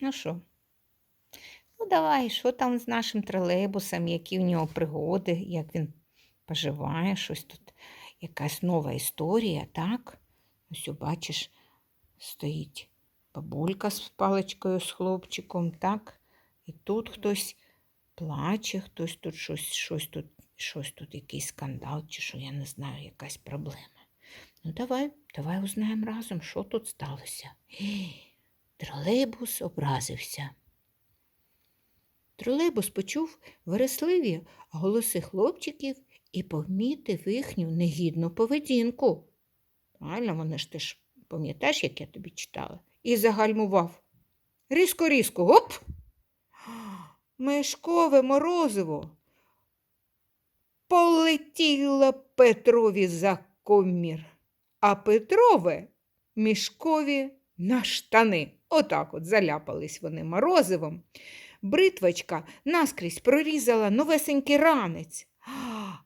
Ну що? Ну, давай, що там з нашим тролейбусом, які в нього пригоди, як він поживає, щось тут, якась нова історія, так? Ось, бачиш, стоїть бабулька з паличкою з хлопчиком, так? І тут хтось плаче, хтось тут щось, щось тут, щось тут, якийсь скандал, чи що, я не знаю, якась проблема. Ну, давай, давай узнаємо разом, що тут сталося. Тролейбус образився. Тролейбус почув вересливі голоси хлопчиків і помітив їхню негідну поведінку. Правильно, вони ж ти ж пам'ятаєш, як я тобі читала? І загальмував. Різко, різко, гоп! Мешкове морозиво полетіло Петрові за комір, а Петрове мішкові на штани. Отак от заляпались вони морозивом. Бритвочка наскрізь прорізала новесенький ранець.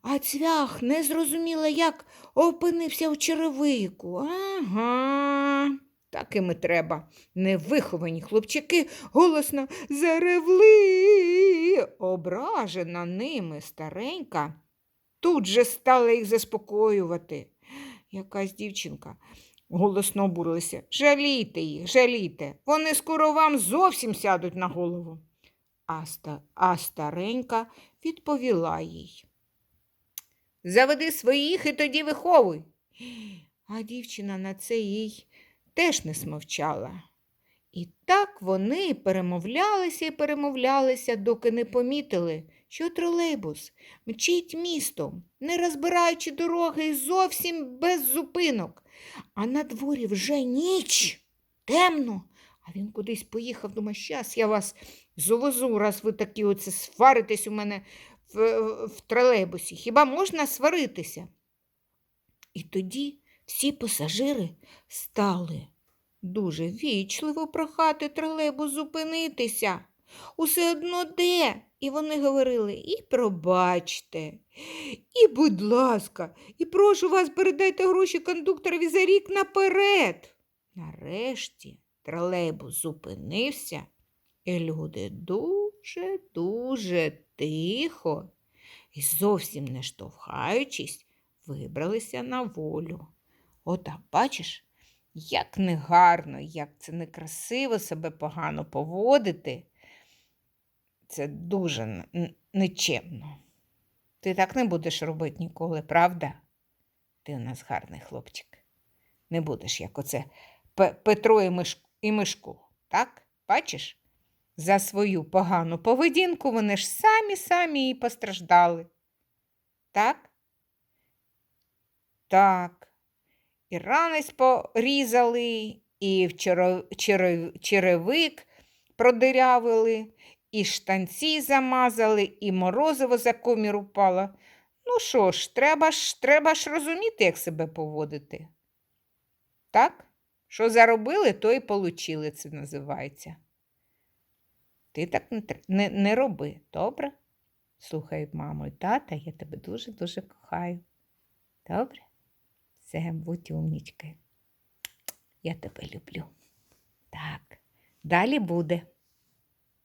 А цвях не зрозуміла, як опинився в черевику. Ага. Так і ми треба. Невиховані хлопчики голосно заревли. Ображена ними старенька. Тут же стала їх заспокоювати. Якась дівчинка голосно обурилася. Жалійте їх, жалійте. Вони скоро вам зовсім сядуть на голову. А старенька відповіла їй. Заведи своїх і тоді виховуй. А дівчина на це їй теж не смовчала. І так вони перемовлялися і перемовлялися, доки не помітили, що тролейбус мчить містом, не розбираючи дороги і зовсім без зупинок. А на дворі вже ніч, темно. А він кудись поїхав, думає, щас я вас завезу, раз ви такі оце сваритесь у мене в, в тролейбусі. Хіба можна сваритися? І тоді всі пасажири стали дуже вічливо прохати тролейбус зупинитися. Усе одно де. І вони говорили і пробачте, і, будь ласка, і прошу вас, передайте гроші кондукторові за рік наперед. Нарешті тролейбус зупинився, і люди дуже-дуже тихо і зовсім не штовхаючись, вибралися на волю. Отак, бачиш, як негарно, як це некрасиво себе погано поводити. Це дуже нечемно. Ти так не будеш робити ніколи, правда? Ти у нас гарний хлопчик. Не будеш, як оце Петро і, Миш... і Мишко, так? Бачиш? За свою погану поведінку вони ж самі самі і постраждали. Так? Так. І ранець порізали, і в черев... черев... черевик продирявили, і штанці замазали, і морозиво за комір упало. Ну що ж, треба ж, треба ж розуміти, як себе поводити. Так? Що заробили, то і получили, це називається. Ти так не, не, не роби, добре? Слухай, мамо і тата, я тебе дуже-дуже кохаю. Добре? Все, будь умнічкою. Я тебе люблю. Так, далі буде.